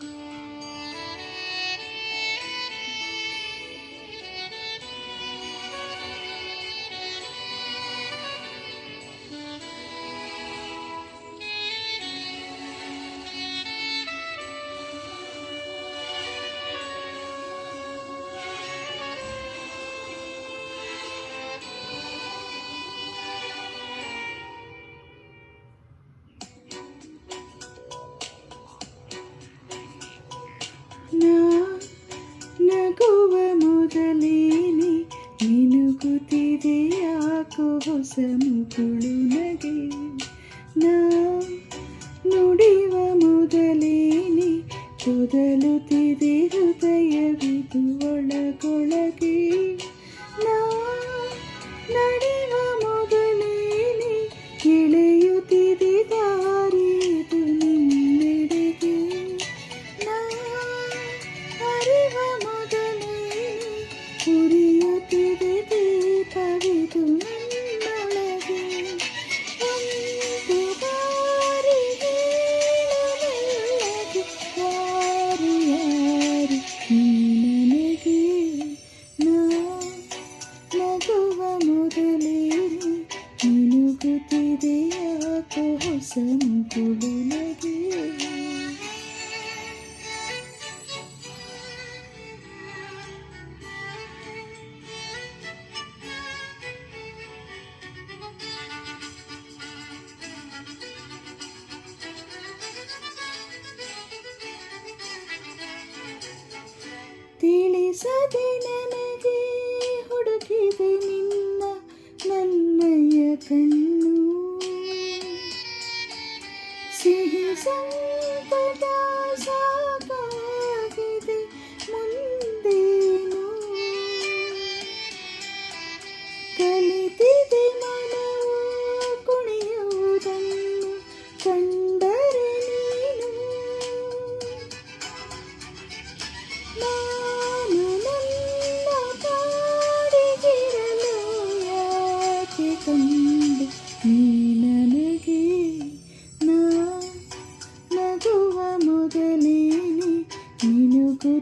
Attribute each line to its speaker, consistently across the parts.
Speaker 1: Yeah. ಯಾಕೋ ಹೊಸ ಮುಗುಳು ನಗೆ ನಾ ನುಡಿವ ಮೊದಲೇನೆ ತೊದಲುತ್ತಿದೆ ಹೃದಯವಿದು ಒಳಗೊಳಗೆ ನಾ ನಡೆವ ಯಾಕೋ ಹೊಸ ಮುಗುಳು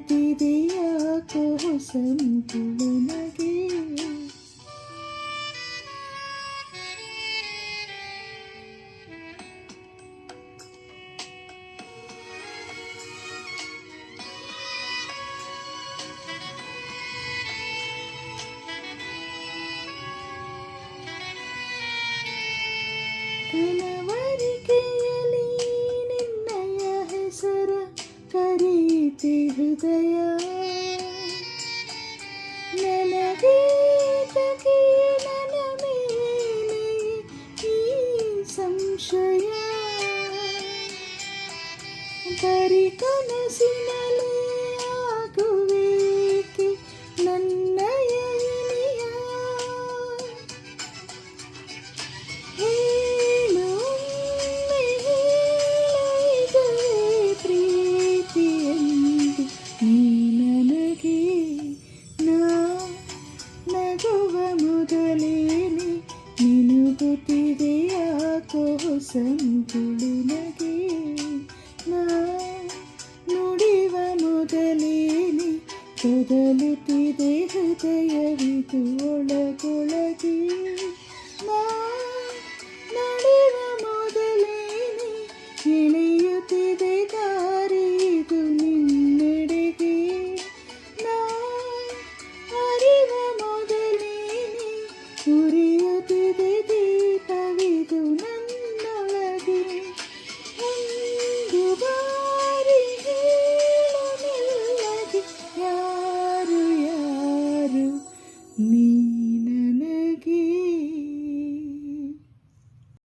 Speaker 1: ಮಿನುಗುತ್ತಿದೆ ಯಾಕೋ ಹೊಸ ಮುಗುಳು ನಗೆ ಕನವರಿಕೆಯಲಿ ನಿನ್ನಯ ಹೆಸರ ಕರೀತಿ ప్రీతి హృదయమే నలగీతకి నలమేలే ఈ సంశయ. పరికనసినలు ಮೊದಲೇನೆ ಮಿನುಗುತ್ತಿದೆ ಯಾಕೋ ಹೊಸ ಮುಗುಳು ನಗೆ ನಾ ನುಡಿವ ಮೊದಲೇನೆ ತೊದಲುತ್ತಿದೆ ಹೃದಯವಿದು ಒಳಗೊಳಗೆ